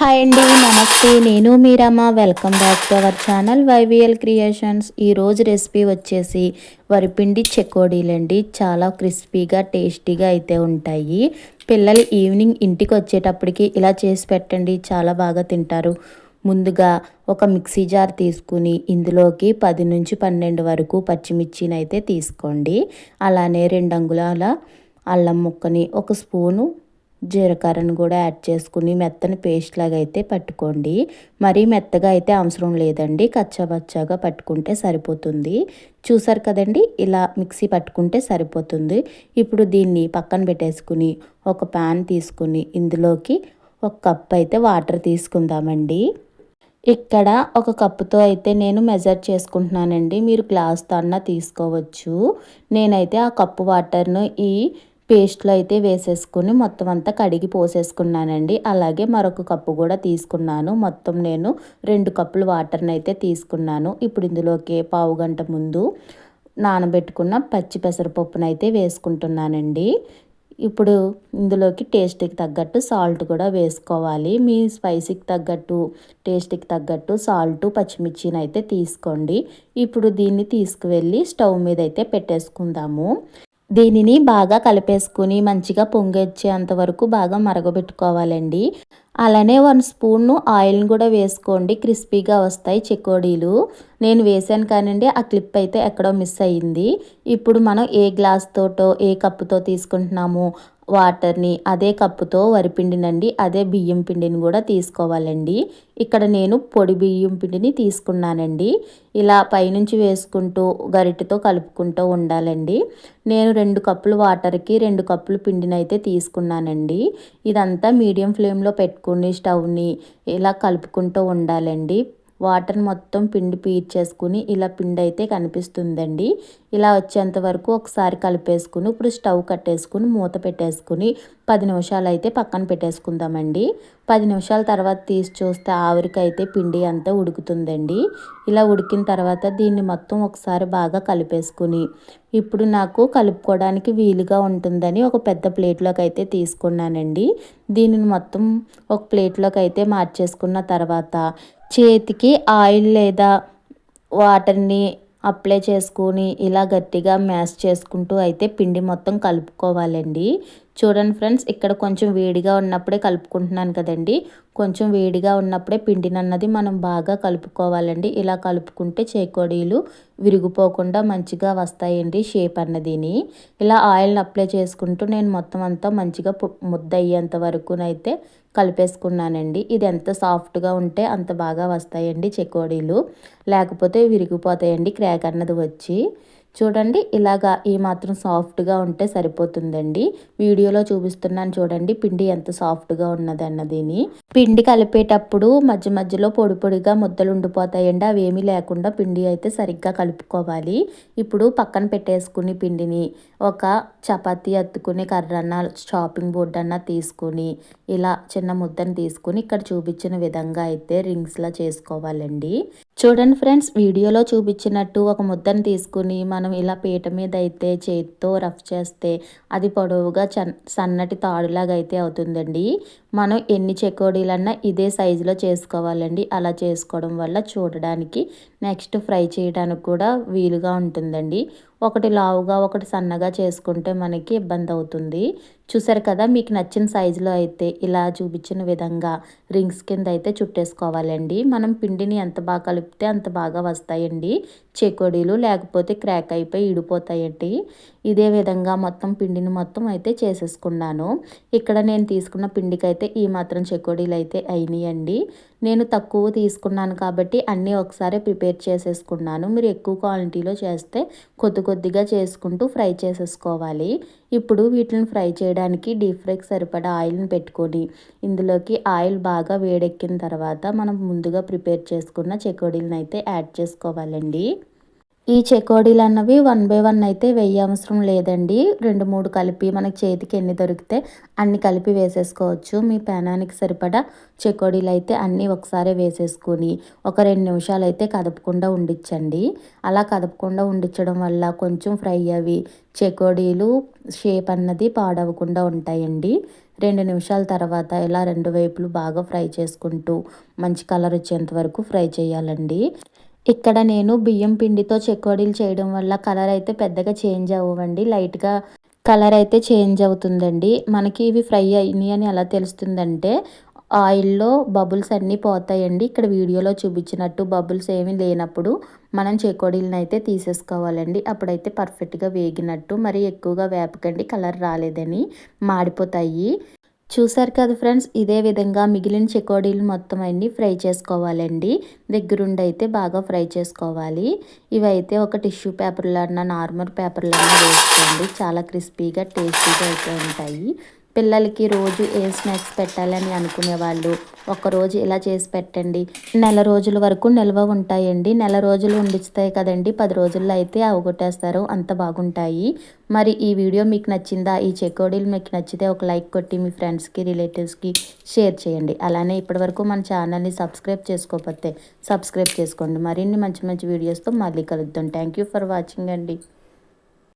Hi అండి నమస్తే. నేను Meeramma. Welcome back to our channel YVL creations. ఈరోజు రెసిపీ వచ్చేసి వరిపిండి చెకోడీలండి చాలా క్రిస్పీగా టేస్టీగా అయితే ఉంటాయి. పిల్లలు ఈవినింగ్ ఇంటికి వచ్చేటప్పటికి ఇలా చేసి పెట్టండి. చాలా బాగా తింటారు. ముందుగా ఒక మిక్సీ జార్ తీసుకుని ఇందులోకి పది నుంచి పన్నెండు వరకు పచ్చిమిర్చిని అయితే తీసుకోండి. అలానే రెండు అంగుళాల అల్లం ముక్కని ఒక స్పూను జీలకర్రను కూడా యాడ్ చేసుకుని మెత్తని పేస్ట్ లాగా అయితే పట్టుకోండి. మరీ మెత్తగా అయితే అవసరం లేదండి. కచ్చాబచ్చాగా పట్టుకుంటే సరిపోతుంది. చూసారు కదండి? ఇలా మిక్సీ పట్టుకుంటే సరిపోతుంది. ఇప్పుడు దీన్ని పక్కన పెట్టేసుకుని ఒక ప్యాన్ తీసుకుని ఇందులోకి ఒక కప్ అయితే వాటర్ తీసుకుందామండి. ఇక్కడ ఒక కప్పుతో అయితే నేను మెజర్ చేసుకుంటున్నానండి. మీరు గ్లాస్తో అన్న తీసుకోవచ్చు. నేనైతే ఆ కప్పు వాటర్ను ఈ పేస్ట్లో అయితే వేసేసుకుని మొత్తం అంతా కడిగి పోసేసుకున్నానండి. అలాగే మరొక కప్పు కూడా తీసుకున్నాను. మొత్తం నేను రెండు కప్పులు వాటర్ని అయితే తీసుకున్నాను. ఇప్పుడు ఇందులోకి పావు గంట ముందు నానబెట్టుకున్న పచ్చి పెసరపప్పును అయితే వేసుకుంటున్నానండి. ఇప్పుడు ఇందులోకి టేస్ట్కి తగ్గట్టు సాల్ట్ కూడా వేసుకోవాలి. మీ స్పైసీకి తగ్గట్టు టేస్ట్కి తగ్గట్టు సాల్ట్ పచ్చిమిర్చిని అయితే తీసుకోండి. ఇప్పుడు దీన్ని తీసుకువెళ్ళి స్టవ్ మీద అయితే పెట్టేసుకుందాము. దీనిని బాగా కలిపేసుకుని మంచిగా పొంగొచ్చేంత వరకు బాగా మరగబెట్టుకోవాలండి. అలానే వన్ స్పూన్ ఆయిల్ని కూడా వేసుకోండి. క్రిస్పీగా వస్తాయి చెకోడీలు. నేను వేసాను కానండి ఆ క్లిప్ అయితే ఎక్కడో మిస్ అయ్యింది. ఇప్పుడు మనం ఏ గ్లాస్ తోటో ఏ కప్పుతో తీసుకుంటున్నాము? వాటర్ని అదే కప్పుతో వరిపిండినండి అదే బియ్యం పిండిని కూడా తీసుకోవాలండి. ఇక్కడ నేను పొడి బియ్యం పిండిని తీసుకున్నానండి. ఇలా పైనుంచి వేసుకుంటూ గరిటెతో కలుపుకుంటూ ఉండాలండి. నేను రెండు కప్పులు వాటర్కి రెండు కప్పులు పిండిని అయితే తీసుకున్నానండి. ఇదంతా మీడియం ఫ్లేమ్లో పెట్టుకుని స్టవ్ని ఇలా కలుపుకుంటూ ఉండాలండి. వాటర్ మొత్తం పిండి పీల్చేసుకుని ఇలా పిండి అయితే కనిపిస్తుందండి. ఇలా వచ్చేంత వరకు ఒకసారి కలిపేసుకుని ఇప్పుడు స్టవ్ కట్టేసుకుని మూత పెట్టేసుకుని పది నిమిషాలు అయితే పక్కన పెట్టేసుకుందామండి. పది నిమిషాల తర్వాత తీసి చూస్తే ఆవిరికైతే పిండి అంతా ఉడుకుతుందండి. ఇలా ఉడికిన తర్వాత దీన్ని మొత్తం ఒకసారి బాగా కలిపేసుకుని ఇప్పుడు నాకు కలుపుకోవడానికి వీలుగా ఉంటుందని ఒక పెద్ద ప్లేట్లోకి అయితే తీసుకున్నానండి. దీనిని మొత్తం ఒక ప్లేట్లోకి అయితే మార్చేసుకున్న తర్వాత చేతికి ఆయిల్ లేదా వాటర్ని అప్లై చేసుకొని ఇలా గట్టిగా మ్యాష్ చేసుకుంటూ అయితే పిండి మొత్తం కలుపుకోవాలండి. చూడండి ఫ్రెండ్స్ ఇక్కడ కొంచెం వేడిగా ఉన్నప్పుడే కలుపుకుంటున్నాను కదండి. కొంచెం వేడిగా ఉన్నప్పుడే పిండిని అన్నది మనం బాగా కలుపుకోవాలండి. ఇలా కలుపుకుంటే చేకోడీలు విరిగిపోకుండా మంచిగా వస్తాయండి షేప్ అన్నదిని. ఇలా ఆయిల్ని అప్లై చేసుకుంటూ నేను మొత్తం అంతా మంచిగా ముద్ద అయ్యేంత వరకునైతే కలిపేసుకున్నానండి. ఇది ఎంత సాఫ్ట్గా ఉంటే అంత బాగా వస్తాయండి చెకోడీలు. లేకపోతే విరిగిపోతాయండి క్రాక్ అన్నది వచ్చి. చూడండి ఇలాగా ఈ మాత్రం సాఫ్ట్గా ఉంటే సరిపోతుందండి. వీడియోలో చూపిస్తున్నాను చూడండి పిండి ఎంత సాఫ్ట్గా ఉన్నది అన్నదిని పిండి కలిపేటప్పుడు మధ్య మధ్యలో పొడి పొడిగా ముద్దలు ఉండిపోతాయండి. అవి ఏమీ లేకుండా పిండి అయితే సరిగ్గా కలుపుకోవాలి. ఇప్పుడు పక్కన పెట్టేసుకుని పిండిని ఒక చపాతీ అత్తుకుని కర్రన్న షాపింగ్ బోర్డ్ అన్న తీసుకుని ఇలా చిన్న ముద్దను తీసుకుని ఇక్కడ చూపించిన విధంగా అయితే రింగ్స్లా చేసుకోవాలండి. చూడండి ఫ్రెండ్స్ వీడియోలో చూపించినట్టు ఒక ముద్దను తీసుకుని మనం ఇలా పీట మీద అయితే చేతితో రఫ్ చేస్తే అది పొడవుగా సన్నటి తాడులాగా అయితే అవుతుందండి. మనం ఎన్ని చెకోడీలన్నా ఇదే సైజులో చేసుకోవాలండి. అలా చేసుకోవడం వల్ల చూడడానికి నెక్స్ట్ ఫ్రై చేయడానికి కూడా వీలుగా ఉంటుందండి. ఒకటి లావుగా ఒకటి సన్నగా చేసుకుంటే మనకి ఇబ్బంది అవుతుంది. చూసారు కదా మీకు నచ్చిన సైజులో అయితే ఇలా చూపించిన విధంగా రింగ్స్ కింద అయితే చుట్టేసుకోవాలండి. మనం పిండిని ఎంత బాగా కలిపితే అంత బాగా వస్తాయండి. చెకోడీలు లేకపోతే క్రాక్ అయిపోయి ఇడిపోతాయండి. ఇదే విధంగా మొత్తం పిండిని మొత్తం అయితే చేసేసుకున్నాను. ఇక్కడ నేను తీసుకున్న పిండికి అయితే ఈ మాత్రం చెకోడీలు అయితే అయినాయండి. నేను తక్కువ తీసుకున్నాను కాబట్టి అన్నీ ఒకసారి ప్రిపేర్ చేసేసుకున్నాను. మీరు ఎక్కువ క్వాలిటీలో చేస్తే కొద్ది కొద్దిగా చేసుకుంటూ ఫ్రై చేసేసుకోవాలి. ఇప్పుడు వీటిని ఫ్రై చేయడానికి డీప్ ఫ్రైకి సరిపడా ఆయిల్ని పెట్టుకొని ఇందులోకి ఆయిల్ బాగా వేడెక్కిన తర్వాత మనం ముందుగా ప్రిపేర్ చేసుకున్న చెకోడీలను అయితే యాడ్ చేసుకోవాలండి. ఈ చెకోడీలు అన్నవి వన్ బై వన్ అయితే వెయ్యి అవసరం లేదండి. రెండు మూడు కలిపి మనకి చేతికి ఎన్ని దొరికితే అన్ని కలిపి వేసేసుకోవచ్చు. మీ పెనానికి సరిపడా చెకోడీలు అయితే అన్నీ ఒకసారి వేసేసుకొని ఒక రెండు నిమిషాలు అయితే కదపకుండా ఉండించండి అలా కదపకుండా ఉండించడం వల్ల కొంచెం ఫ్రై అవి చెకోడీలు షేప్ అన్నది పాడవకుండా ఉంటాయండి. రెండు నిమిషాల తర్వాత ఇలా రెండు వైపులు బాగా ఫ్రై చేసుకుంటూ మంచి కలర్ వచ్చేంత వరకు ఫ్రై చేయాలండి. ఇక్కడ నేను బియ్యం పిండితో చెకోడీలు చేయడం వల్ల కలర్ అయితే పెద్దగా చేంజ్ అవ్వండి లైట్గా కలర్ అయితే చేంజ్ అవుతుందండి. మనకి ఇవి ఫ్రై అయినాయి అని ఎలా తెలుస్తుందంటే ఆయిల్లో బబుల్స్ అన్నీ పోతాయండి. ఇక్కడ వీడియోలో చూపించినట్టు బబుల్స్ ఏమీ లేనప్పుడు మనం చెకోడీలను అయితే తీసేసుకోవాలండి. అప్పుడైతే పర్ఫెక్ట్గా వేగినట్టు మరి ఎక్కువగా వేపకండి కలర్ రాలేదని మాడిపోతాయి. చూసారు కదా ఫ్రెండ్స్ ఇదే విధంగా మిగిలిన చెకోడీలు మొత్తం అన్ని ఫ్రై చేసుకోవాలండి. దగ్గరుండి అయితే బాగా ఫ్రై చేసుకోవాలి. ఇవైతే ఒక టిష్యూ పేపర్లో అన్న నార్మల్ పేపర్లో వేసుకోండి. చాలా క్రిస్పీగా టేస్టీగా అయితే ఉంటాయి. పిల్లలకి రోజు ఏ స్నాక్స్ పెట్టాలని అనుకునే వాళ్ళు ఒకరోజు ఇలా చేసి పెట్టండి. నెల రోజుల వరకు నిల్వ ఉంటాయండి. నెల రోజులు ఉండిస్తాయి కదండి. పది రోజుల్లో అయితే అవగొట్టేస్తారు అంత బాగుంటాయి. మరి ఈ వీడియో మీకు నచ్చిందా? ఈ చెకోడీలు మీకు నచ్చితే ఒక లైక్ కొట్టి మీ ఫ్రెండ్స్కి రిలేటివ్స్కి షేర్ చేయండి. అలానే ఇప్పటివరకు మన ఛానల్ని సబ్స్క్రైబ్ చేసుకోకపోతే సబ్స్క్రైబ్ చేసుకోండి. మరిన్ని మంచి మంచి వీడియోస్తో మళ్ళీ కలుద్దాం. థ్యాంక్ యూ ఫర్ వాచింగ్ అండి.